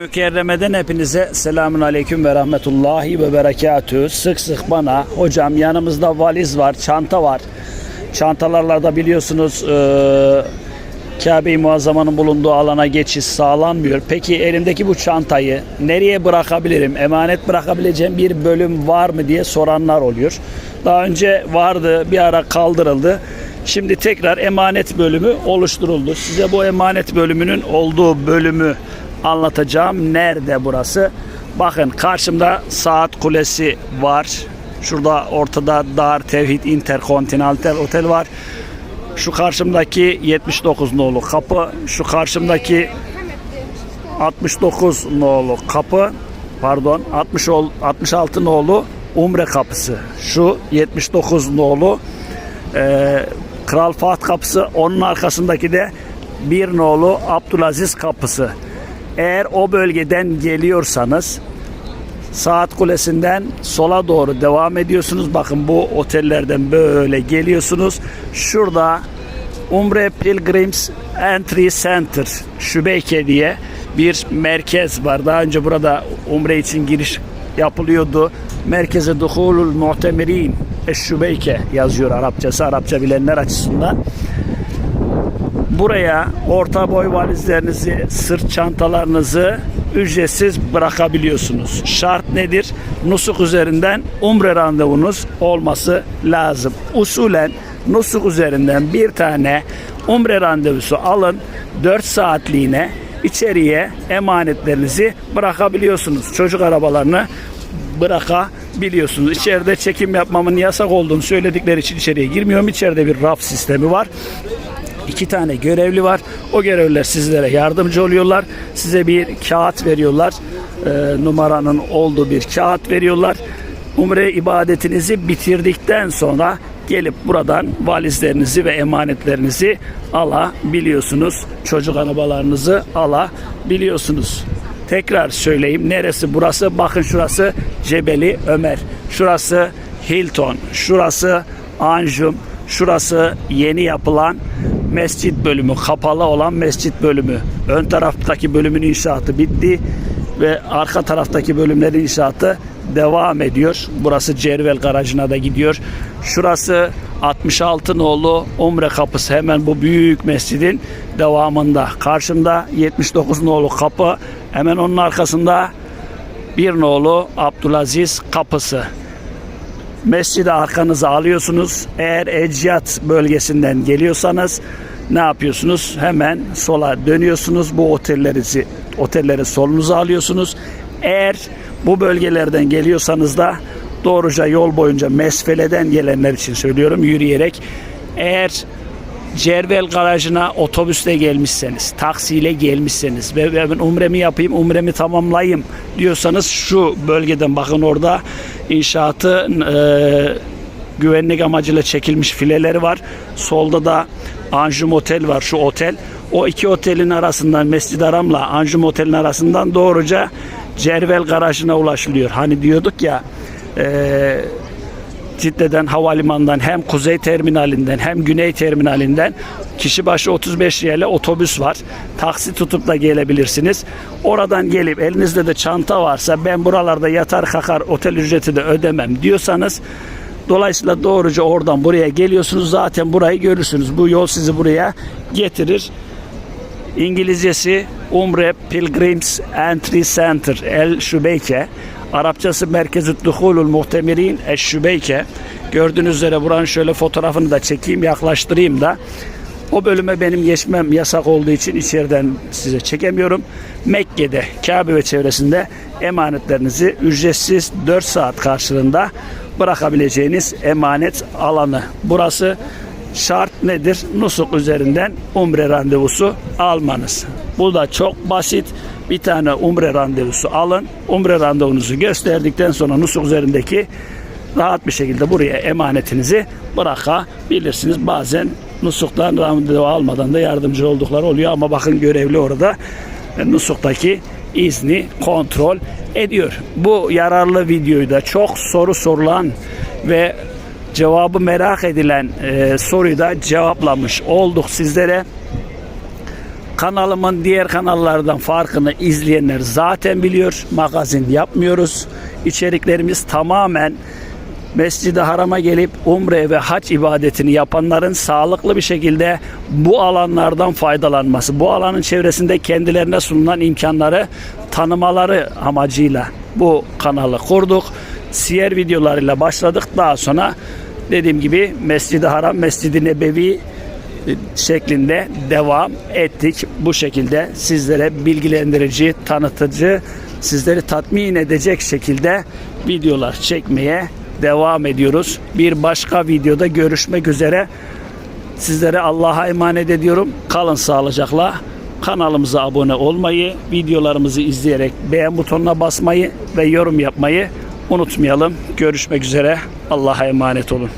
Mükerreme'den hepinize selamun aleyküm ve rahmetullahi ve berekatü. Sık sık bana hocam yanımızda valiz var, çanta var. Çantalarla da biliyorsunuz eee Kabe-i Muazzama'nın bulunduğu alana geçiş sağlanmıyor. Peki elimdeki bu çantayı nereye bırakabilirim? Emanet bırakabileceğim bir bölüm var mı diye soranlar oluyor. Daha önce vardı, bir ara kaldırıldı. Şimdi tekrar emanet bölümü oluşturuldu. Size bu emanet bölümünün olduğu bölümü anlatacağım. Nerede burası? Bakın karşımda saat kulesi var. Şurada ortada Dar Tevhid Interkontinental Otel var. Şu karşımdaki 79 nolu kapı, şu karşımdaki 69 nolu kapı, pardon 60 ol, 66 nolu Umre kapısı. Şu 79 nolu e, Kral Fahd kapısı, onun arkasındaki de bir nolu Abdülaziz kapısı. Eğer o bölgeden geliyorsanız Saat Kulesi'nden sola doğru devam ediyorsunuz. Bakın bu otellerden böyle geliyorsunuz. Şurada Umre Pilgrims Entry Center Şübeyke diye bir merkez var. Daha önce burada Umre için giriş yapılıyordu. Merkeze Duhulul Mu'temirin Şübeyke yazıyor Arapçası. Arapça bilenler açısından. Buraya orta boy valizlerinizi, sırt çantalarınızı ücretsiz bırakabiliyorsunuz. Şart nedir? Nusuk üzerinden umre randevunuz olması lazım. Usulen Nusuk üzerinden bir tane umre randevusu alın. 4 saatliğine içeriye emanetlerinizi bırakabiliyorsunuz. Çocuk arabalarını bırakabiliyorsunuz. İçeride çekim yapmamın yasak olduğunu söyledikleri için içeriye girmiyorum. İçeride bir raf sistemi var. İki tane görevli var. O görevliler sizlere yardımcı oluyorlar. Size bir kağıt veriyorlar. Ee, numaranın olduğu bir kağıt veriyorlar. Umre ibadetinizi bitirdikten sonra gelip buradan valizlerinizi ve emanetlerinizi alabiliyorsunuz. Çocuk arabalarınızı alabiliyorsunuz. Tekrar söyleyeyim. Neresi burası? Bakın şurası Cebeli Ömer. Şurası Hilton. Şurası Anjum. Şurası yeni yapılan mescit bölümü, kapalı olan mescit bölümü. Ön taraftaki bölümün inşaatı bitti ve arka taraftaki bölümlerin inşaatı devam ediyor. Burası Cervel garajına da gidiyor. Şurası 66 nolu Umre kapısı hemen bu büyük mescidin devamında. Karşımda 79 nolu kapı hemen onun arkasında bir nolu Abdülaziz kapısı. Mescidi arkanıza alıyorsunuz. Eğer Eciyat bölgesinden geliyorsanız ne yapıyorsunuz? Hemen sola dönüyorsunuz. Bu otellerinizi otelleri solunuza alıyorsunuz. Eğer bu bölgelerden geliyorsanız da doğruca yol boyunca Mesfele'den gelenler için söylüyorum yürüyerek eğer Cervel garajına otobüsle gelmişseniz, taksiyle gelmişseniz ve ben umremi yapayım, umremi tamamlayayım diyorsanız şu bölgeden bakın orada inşaatı e, güvenlik amacıyla çekilmiş fileleri var. Solda da Anjum Otel var, şu otel. O iki otelin arasından Mescid Aram'la Anjum Otel'in arasından doğruca Cervel garajına ulaşılıyor. Hani diyorduk ya eee Cidde'den havalimanından hem kuzey terminalinden hem güney terminalinden kişi başı 35 yerle otobüs var. Taksi tutup da gelebilirsiniz. Oradan gelip elinizde de çanta varsa ben buralarda yatar kalkar otel ücreti de ödemem diyorsanız Dolayısıyla doğruca oradan buraya geliyorsunuz. Zaten burayı görürsünüz. Bu yol sizi buraya getirir. İngilizcesi Umre Pilgrims Entry Center El Şubeyke. Arapçası Merkezi Duhulul Muhtemirin Eş Şubeyke. Gördüğünüz üzere buranın şöyle fotoğrafını da çekeyim, yaklaştırayım da. O bölüme benim geçmem yasak olduğu için içeriden size çekemiyorum. Mekke'de, Kabe ve çevresinde emanetlerinizi ücretsiz 4 saat karşılığında bırakabileceğiniz emanet alanı. Burası şart nedir? Nusuk üzerinden umre randevusu almanız. Bu da çok basit. Bir tane umre randevusu alın. Umre randevunuzu gösterdikten sonra Nusuk üzerindeki rahat bir şekilde buraya emanetinizi bırakabilirsiniz. Bazen Nusuk'tan randevu almadan da yardımcı oldukları oluyor ama bakın görevli orada Nusuk'taki izni kontrol ediyor. Bu yararlı videoyu da çok soru sorulan ve cevabı merak edilen e, soruyu da cevaplamış olduk sizlere. Kanalımın diğer kanallardan farkını izleyenler zaten biliyor. Magazin yapmıyoruz. İçeriklerimiz tamamen Mescid-i Haram'a gelip umre ve hac ibadetini yapanların sağlıklı bir şekilde bu alanlardan faydalanması, bu alanın çevresinde kendilerine sunulan imkanları tanımaları amacıyla bu kanalı kurduk. Siyer videolarıyla başladık. Daha sonra dediğim gibi Mescid-i Haram, Mescid-i Nebevi e, şeklinde devam ettik. Bu şekilde sizlere bilgilendirici, tanıtıcı, sizleri tatmin edecek şekilde videolar çekmeye devam ediyoruz. Bir başka videoda görüşmek üzere. Sizlere Allah'a emanet ediyorum. Kalın sağlıcakla. Kanalımıza abone olmayı, videolarımızı izleyerek beğen butonuna basmayı ve yorum yapmayı unutmayalım. Görüşmek üzere. Allah'a emanet olun.